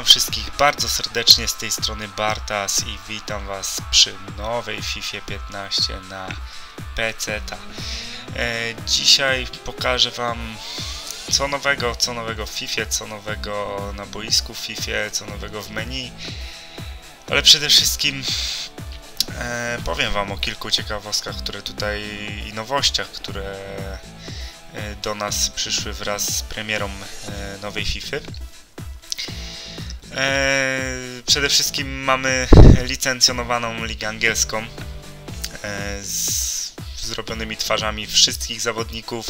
Witam wszystkich bardzo serdecznie z tej strony Bartas i witam Was przy nowej FIFA 15 na PC. E, dzisiaj pokażę Wam co nowego, co nowego w FIFA, co nowego na boisku w FIFA, co nowego w menu. Ale przede wszystkim e, powiem Wam o kilku ciekawostkach, które tutaj i nowościach, które e, do nas przyszły wraz z premierą e, nowej FIFA. E, przede wszystkim mamy licencjonowaną ligę angielską e, z zrobionymi twarzami wszystkich zawodników,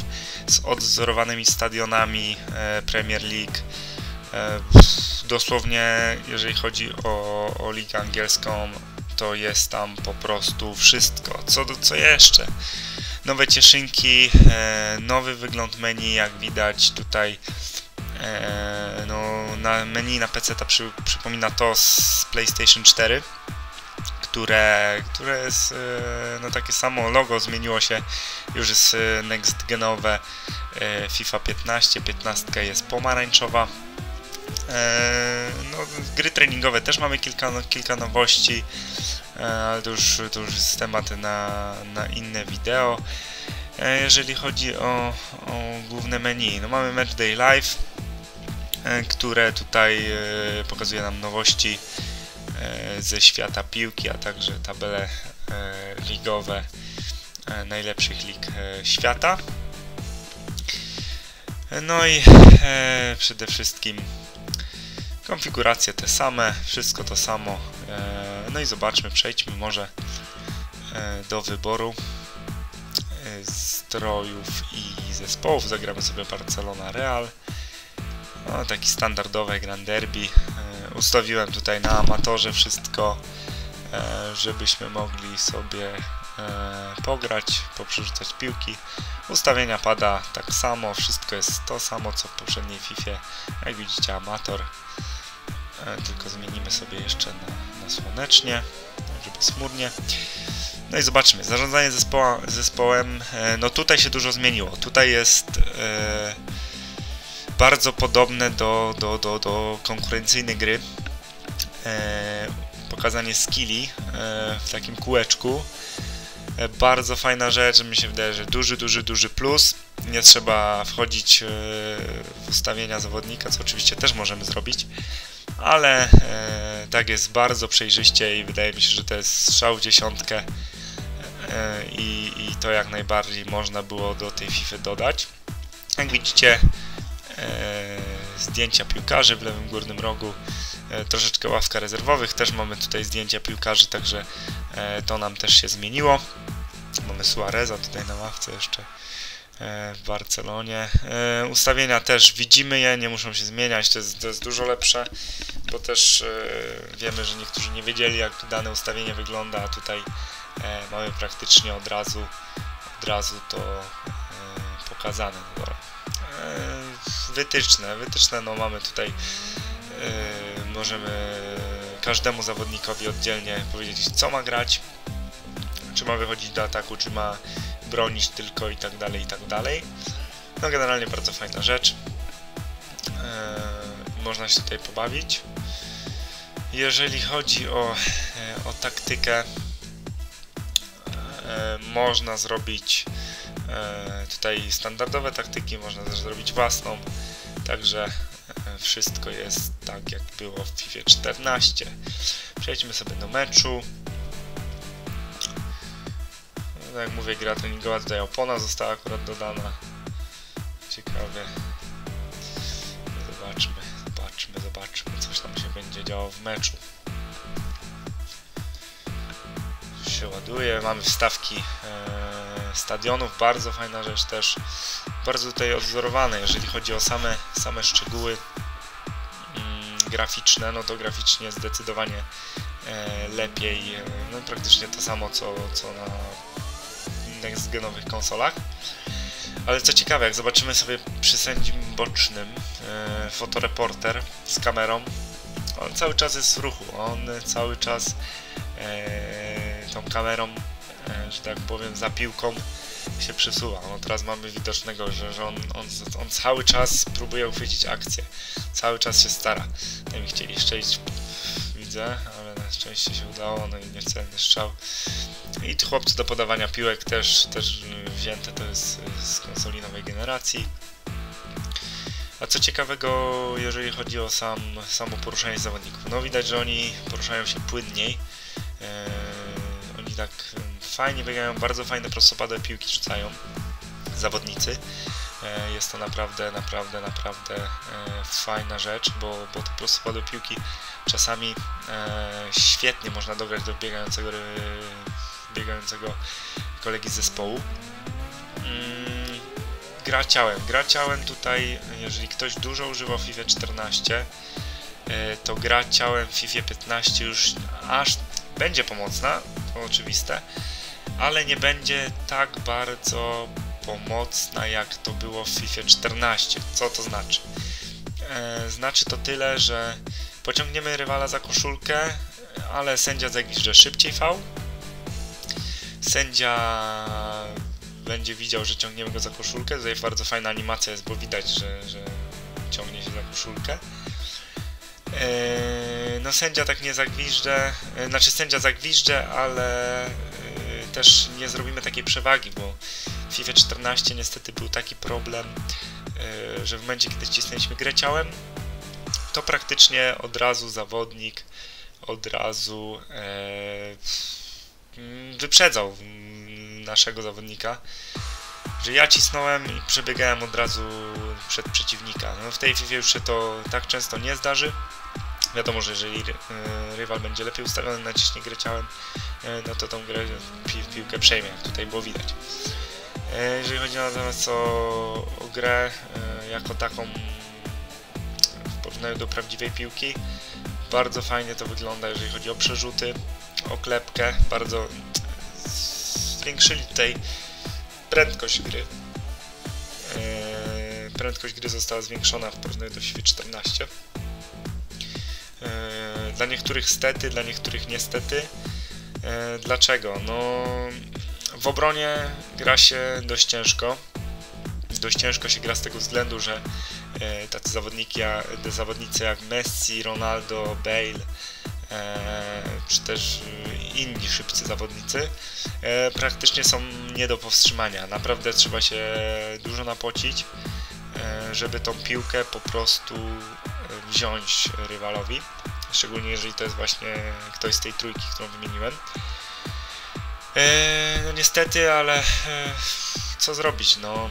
z odzorowanymi stadionami e, Premier League. Dosłownie, jeżeli chodzi o, o ligę angielską, to jest tam po prostu wszystko. Co, co jeszcze? Nowe cieszynki, nowy wygląd menu, jak widać tutaj no, na menu na PC ta przy, przypomina to z PlayStation 4, które, które jest e, no, takie samo logo, zmieniło się, już jest e, next genowe FIFA 15, 15 jest pomarańczowa. No, gry treningowe też mamy kilka, no, kilka nowości, ale to już, to już jest temat na, na inne wideo. Jeżeli chodzi o, o główne menu, no mamy Match Day Live, E, które tutaj e, pokazuje nam nowości e, ze świata piłki, a także tabele ligowe najlepszych lig świata. No i przede wszystkim konfiguracje te same, wszystko to samo. No i zobaczmy, przejdźmy może do wyboru strojów i zespołów. Zagramy sobie Barcelona Real. No, taki standardowy Grand Derby. E, ustawiłem tutaj na amatorze wszystko, e, żebyśmy mogli sobie e, pograć, poprzerzucać piłki. Ustawienia pada tak samo, wszystko jest to samo co w poprzedniej FIFA. Jak widzicie amator, tylko zmienimy sobie jeszcze na, na słonecznie, żeby smurnie. No i zobaczmy, zarządzanie zespoła, zespołem, no tutaj się dużo zmieniło. Tutaj jest bardzo podobne do, do, do, do konkurencyjnej gry. E, pokazanie skilli e, w takim kółeczku. E, bardzo fajna rzecz, mi się wydaje, że duży, duży, duży plus. Nie trzeba wchodzić e, w ustawienia zawodnika, co oczywiście też możemy zrobić, ale e, tak jest bardzo przejrzyście i wydaje mi się, że to jest strzał w dziesiątkę e, i, i to jak najbardziej można było do tej FIFA dodać. Jak widzicie, zdjęcia piłkarzy w lewym górnym rogu, e, troszeczkę ławka rezerwowych, też mamy tutaj zdjęcia piłkarzy, także e, to nam też się zmieniło. Mamy Suareza tutaj na ławce jeszcze w Barcelonie. Ustawienia też widzimy je, nie muszą się zmieniać, to jest, to jest dużo lepsze, bo też wiemy, że niektórzy nie wiedzieli jak dane ustawienie wygląda, a tutaj mamy praktycznie od razu, od razu to pokazane. Dobra wytyczne. Wytyczne no mamy tutaj, yy, możemy każdemu zawodnikowi oddzielnie powiedzieć co ma grać, czy ma wychodzić do ataku, czy ma bronić tylko i tak dalej, i tak dalej. No generalnie bardzo fajna rzecz. Yy, można się tutaj pobawić. Jeżeli chodzi o, yy, o taktykę, można zrobić E, tutaj standardowe taktyki, można też zrobić własną, także e, wszystko jest tak jak było w FIFA 14. Przejdźmy sobie do meczu. No, jak mówię, gra treningowa, tutaj opona została akurat dodana. Ciekawe. Zobaczmy, zobaczmy, zobaczmy, coś tam się będzie działo w meczu. Się ładuje, mamy wstawki e, stadionów, bardzo fajna rzecz też, bardzo tutaj odzorowane, jeżeli chodzi o same, same szczegóły mm, graficzne, no to graficznie zdecydowanie e, lepiej, e, no praktycznie to samo co, co na next genowych konsolach. Ale co ciekawe, jak zobaczymy sobie przy sędzim bocznym e, fotoreporter z kamerą, on cały czas jest w ruchu, on cały czas tą kamerą, e, że tak powiem, za piłką się przesuwa. No teraz mamy widocznego, że, że on, on, on cały czas próbuje uchwycić akcję. Cały czas się stara. Nie mi chcieli szczęść, widzę, ale na szczęście się udało, no i niecelny strzał. I chłopcy do podawania piłek też, też wzięte to jest z konsoli nowej generacji. A co ciekawego, jeżeli chodzi o sam, samo poruszanie zawodników? No widać, że oni poruszają się płynniej. Oni tak fajnie biegają, bardzo fajne prostopadłe piłki rzucają zawodnicy. Eee, jest to naprawdę, naprawdę, naprawdę eee, fajna rzecz, bo, bo te prostopadłe piłki czasami świetnie można dograć do biegającego, biegającego kolegi z zespołu. Mm, gra ciałem. Gra ciałem tutaj, jeżeli ktoś dużo używał FIFA 14, e, to gra ciałem w FIFA 15 już aż będzie pomocna, oczywiste, ale nie będzie tak bardzo pomocna jak to było w FIFA 14. Co to znaczy? E, znaczy to tyle, że pociągniemy rywala za koszulkę, ale sędzia zagwizdże szybciej V. Sędzia będzie widział, że ciągniemy go za koszulkę. Tutaj bardzo fajna animacja jest, bo widać, że, że ciągnie się za koszulkę. Eee, no sędzia tak nie zagwiżdże, e, znaczy sędzia zagwiżdże, ale e, też nie zrobimy takiej przewagi, bo w FIFA 14 niestety był taki problem, e, że w momencie, kiedy ścisnęliśmy grę ciałem, to praktycznie od razu zawodnik od razu wyprzedzał naszego zawodnika, że ja cisnąłem i przebiegałem od razu przed przeciwnika. No w tej FIFA już się to tak często nie zdarzy. Wiadomo, że jeżeli e, rywal będzie lepiej ustawiony, naciśnie grę ciałem, e, no to tą grę pi piłkę przejmie, jak tutaj było widać. E, jeżeli chodzi natomiast o, o grę jako taką w porównaniu do prawdziwej piłki, bardzo fajnie to wygląda, jeżeli chodzi o przerzuty, o klepkę, bardzo zwiększyli tutaj prędkość gry. Prędkość gry została zwiększona w porównaniu do FIFA 14. Dla niektórych stety, dla niektórych niestety. Eee, dlaczego? No, w obronie gra się dość ciężko. Dość ciężko się gra z tego względu, że e, tacy zawodniki, zawodnicy jak Messi, Ronaldo, Bale E, czy też inni szybcy zawodnicy, e, praktycznie są nie do powstrzymania. Naprawdę trzeba się dużo napocić, e, żeby tą piłkę po prostu wziąć rywalowi, szczególnie jeżeli to jest właśnie ktoś z tej trójki, którą wymieniłem. No niestety, ale co zrobić, no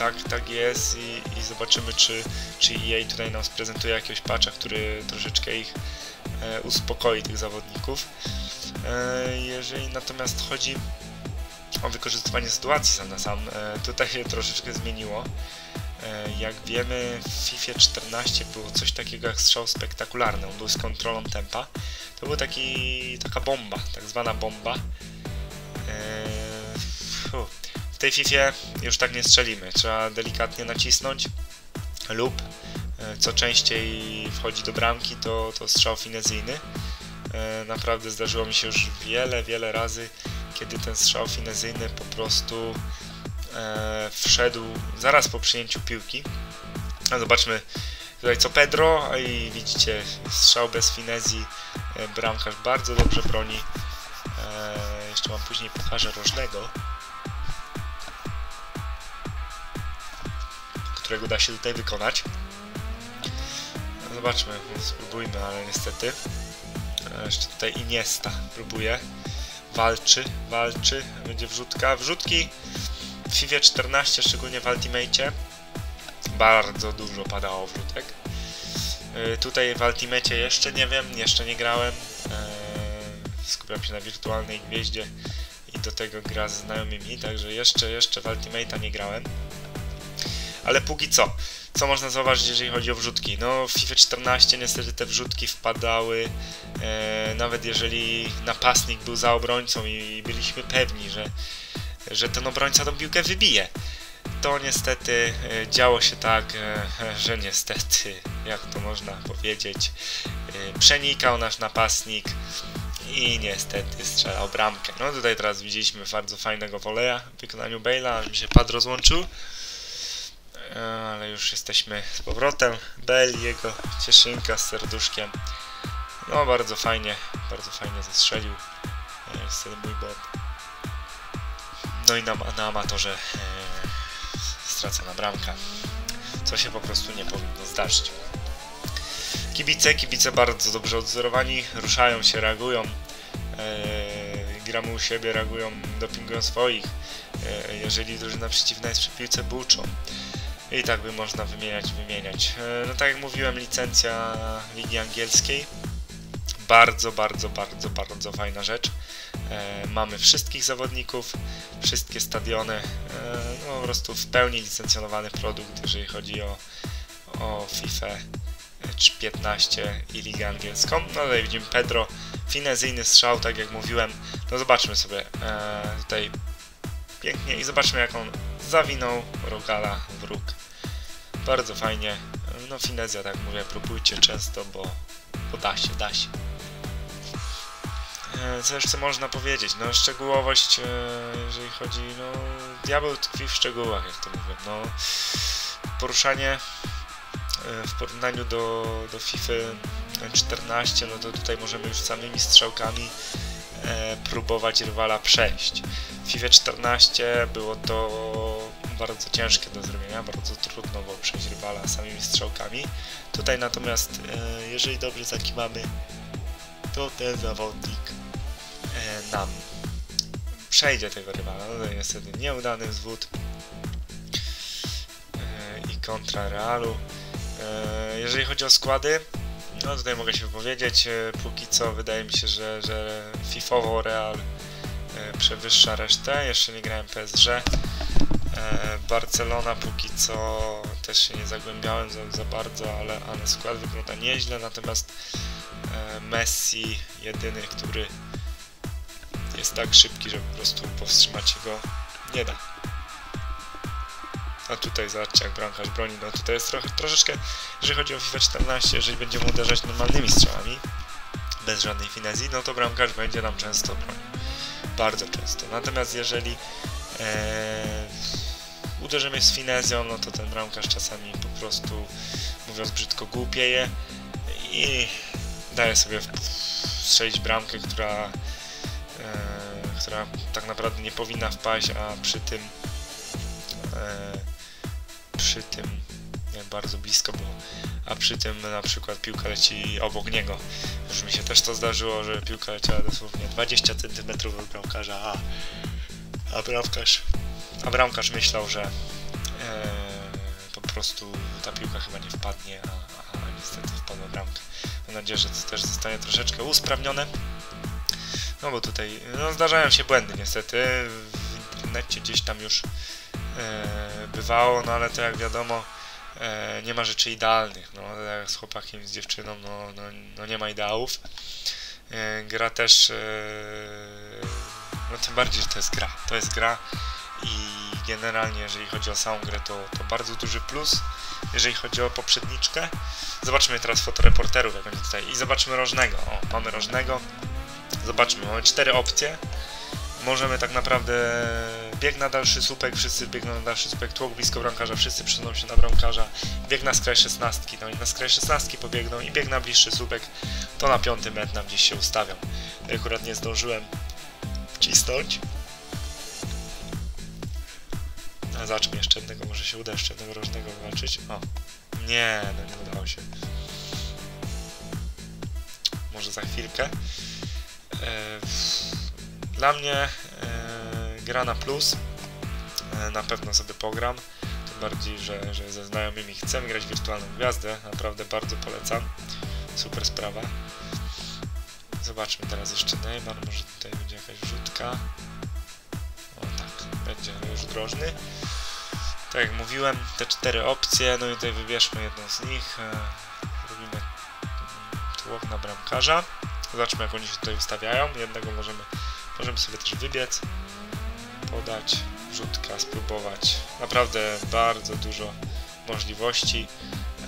tak, tak jest i, i zobaczymy, czy, czy EA tutaj nam sprezentuje jakiegoś patcha, który troszeczkę ich e, uspokoi, tych zawodników. E, jeżeli natomiast chodzi o wykorzystywanie sytuacji sam na sam, e, tutaj się troszeczkę zmieniło. E, jak wiemy, w FIFA 14 było coś takiego jak strzał spektakularny, on był z kontrolą tempa. To była taki, taka bomba, tak zwana bomba. E, tej FIFA już tak nie strzelimy. Trzeba delikatnie nacisnąć lub e, co częściej wchodzi do bramki, to, to strzał finezyjny. Naprawdę zdarzyło mi się już wiele, wiele razy, kiedy ten strzał finezyjny po prostu wszedł zaraz po przyjęciu piłki. A zobaczmy tutaj co Pedro, i widzicie strzał bez finezji, bramkarz bardzo dobrze broni. Jeszcze wam później pokażę rożnego. którego da się tutaj wykonać. Zobaczmy, spróbujmy, ale niestety. E, jeszcze tutaj Iniesta próbuje. Walczy, walczy, będzie wrzutka. Wrzutki w FIFA 14, szczególnie w Ultimate, bardzo dużo padało wrzutek. E, tutaj w Ultimate jeszcze nie wiem, jeszcze nie grałem. E, skupiam się na wirtualnej gwieździe i do tego gra z znajomymi, także jeszcze, jeszcze w Ultimate'a nie grałem. Ale póki co, co można zauważyć, jeżeli chodzi o wrzutki? No, w FIFA 14 niestety te wrzutki wpadały, e, nawet jeżeli napastnik był za obrońcą i byliśmy pewni, że, że ten obrońca tą piłkę wybije. To niestety e, działo się tak, e, że niestety, jak to można powiedzieć, e, przenikał nasz napastnik i niestety strzelał bramkę. No tutaj teraz widzieliśmy bardzo fajnego woleja w wykonaniu Bale'a, mi się pad rozłączył. Ale już jesteśmy z powrotem. Bale, jego cieszynka z serduszkiem. No bardzo fajnie, bardzo fajnie zastrzelił. Niestety mój bot. No i na, na amatorze e, stracona bramka. Co się po prostu nie powinno zdarzyć. Kibice, kibice bardzo dobrze odzorowani, ruszają się, reagują. E, gramy u siebie, reagują, dopingują swoich. E, jeżeli drużyna przeciwna jest przy piłce, buczą. I tak by można wymieniać, wymieniać. No tak jak mówiłem, licencja Ligi Angielskiej. Bardzo, bardzo, bardzo, bardzo fajna rzecz. E, mamy wszystkich zawodników, wszystkie stadiony. E, no po prostu w pełni licencjonowany produkt, jeżeli chodzi o, o FIFA czy 15 i Ligę Angielską. No tutaj widzimy Pedro, finezyjny strzał, tak jak mówiłem. No zobaczmy sobie e, tutaj pięknie i zobaczmy jak on zawinął Rogala w róg. Bardzo fajnie. No finezja, tak mówię, próbujcie często, bo, bo da się, da się. E, co jeszcze można powiedzieć? No szczegółowość, e, jeżeli chodzi, no diabeł tkwi w szczegółach, jak to mówię. No poruszanie e, w porównaniu do, do FIFA 14, no to tutaj możemy już samymi strzałkami próbować rywala przejść. W FIFA 14 było to bardzo ciężkie do zrobienia, bardzo trudno było przejść rywala samymi strzałkami. Tutaj natomiast, jeżeli dobrze zakiwamy, to ten zawodnik nam przejdzie tego rywala. No niestety nieudany wzwód e, i kontra Realu. E, jeżeli chodzi o składy, no tutaj mogę się wypowiedzieć. E, póki co wydaje mi się, że, że FIFOwo Real e, przewyższa resztę. Jeszcze nie grałem PSG. E, Barcelona póki co też się nie zagłębiałem za, za bardzo, ale, ale skład wygląda nieźle. Natomiast e, Messi, jedyny, który jest tak szybki, że po prostu powstrzymać się go nie da. A tutaj zobaczcie jak bramkarz broni, no tutaj jest trochę, troszeczkę, jeżeli chodzi o FIFA 14, jeżeli będziemy uderzać normalnymi strzałami, bez żadnej finezji, no to bramkarz będzie nam często bronił. Bardzo często. Natomiast jeżeli e, uderzymy z finezją, no to ten bramkarz czasami po prostu, mówiąc brzydko, głupieje i daje sobie strzelić bramkę, która, która tak naprawdę nie powinna wpaść, a przy tym e, przy tym jak bardzo blisko było, a przy tym na przykład piłka leci obok niego. Już mi się też to zdarzyło, że piłka leciała dosłownie 20 cm od bramkarza, a, a bramkarz a bramkarz myślał, że e, po prostu ta piłka chyba nie wpadnie, a, a niestety wpadła bramka. Mam nadzieję, że to też zostanie troszeczkę usprawnione. No bo tutaj no, zdarzają się błędy niestety. W internecie gdzieś tam już e, bywało, no ale to jak wiadomo e, nie ma rzeczy idealnych. No, z chłopakiem, z dziewczyną, no, no, no nie ma ideałów. E, gra też, e, no tym bardziej, że to jest gra. To jest gra i generalnie jeżeli chodzi o samą grę to, to bardzo duży plus. Jeżeli chodzi o poprzedniczkę, zobaczmy teraz fotoreporterów, jak będzie tutaj i zobaczmy rożnego. O, mamy rożnego. Zobaczmy, mamy cztery opcje. Możemy tak naprawdę bieg na dalszy słupek, wszyscy biegną na dalszy słupek, tłok blisko bramkarza, wszyscy przysuną się na bramkarza, bieg na skraj szesnastki, no i na skraj szesnastki pobiegną i bieg na bliższy słupek, to na piąty metr nam gdzieś się ustawiam. Ja akurat nie zdążyłem wcisnąć. A zobaczmy jeszcze jednego, może się uda jeszcze jednego rożnego wywalczyć. O, nie, no nie udało się. Może za chwilkę. E, dla mnie e, gra na plus. E, na pewno sobie pogram. Tym bardziej, że, że ze znajomymi chcemy grać wirtualną gwiazdę. Naprawdę bardzo polecam. Super sprawa. Zobaczmy teraz jeszcze Neymar. Może tutaj będzie jakaś wrzutka. O tak, będzie już drożny. Tak jak mówiłem, te cztery opcje, no i tutaj wybierzmy jedną z nich. Robimy na bramkarza. Zobaczmy jak oni się tutaj ustawiają. Jednego możemy, możemy sobie też wybiec, podać, rzutka, spróbować. Naprawdę bardzo dużo możliwości.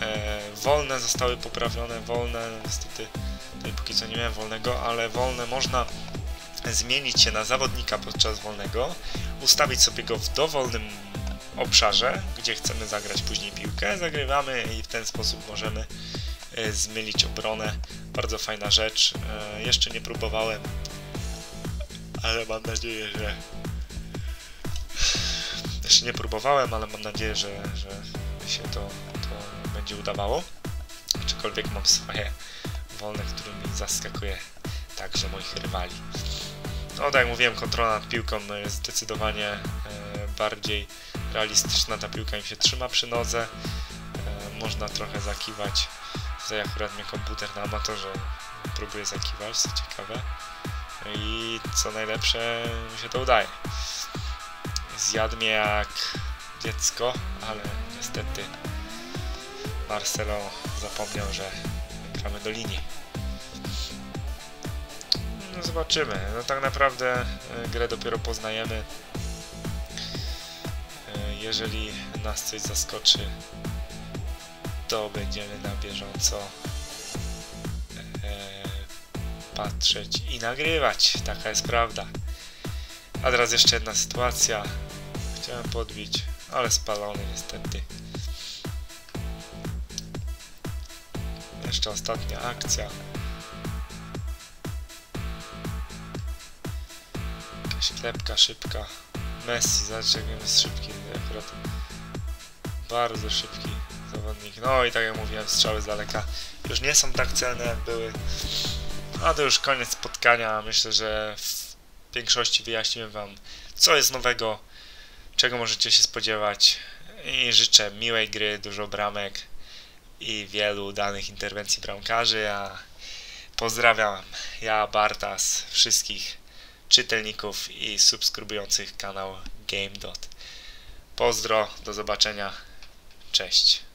E, wolne zostały poprawione, wolne, niestety Tutaj póki co nie miałem wolnego, ale wolne można zmienić się na zawodnika podczas wolnego, ustawić sobie go w dowolnym obszarze, gdzie chcemy zagrać później piłkę, zagrywamy i w ten sposób możemy zmylić obronę. Bardzo fajna rzecz. E, jeszcze nie próbowałem, ale mam nadzieję, że jeszcze nie próbowałem, ale mam nadzieję, że, że się to, to będzie udawało. Aczkolwiek mam swoje wolne, którymi zaskakuje także moich rywali. No tak jak mówiłem, kontrola nad piłką jest zdecydowanie e, bardziej realistyczna. Ta piłka im się trzyma przy nodze. E, można trochę zakiwać. Tutaj akurat mnie komputer na amatorze próbuje zakiwać, co ciekawe. I co najlepsze, mi się to udaje. Zjadł mnie jak dziecko, ale niestety Marcelo zapomniał, że gramy do linii. No zobaczymy. No tak naprawdę e, grę dopiero poznajemy. E, jeżeli nas coś zaskoczy, to będziemy na bieżąco e, patrzeć i nagrywać. Taka jest prawda. A teraz jeszcze jedna sytuacja. Chciałem podbić, ale spalony niestety. Jeszcze ostatnia akcja. Jakaś klepka szybka. Messi, zobaczcie jak jest szybki. Akurat bardzo szybki zawodnik. No i tak jak mówiłem, strzały z daleka już nie są tak celne jak były. A to już koniec spotkania. Myślę, że w większości wyjaśniłem Wam, co jest nowego, czego możecie się spodziewać. I życzę miłej gry, dużo bramek i wielu udanych interwencji bramkarzy. A pozdrawiam ja, Bartas, wszystkich czytelników i subskrybujących kanał GameDot. Pozdro, do zobaczenia, cześć.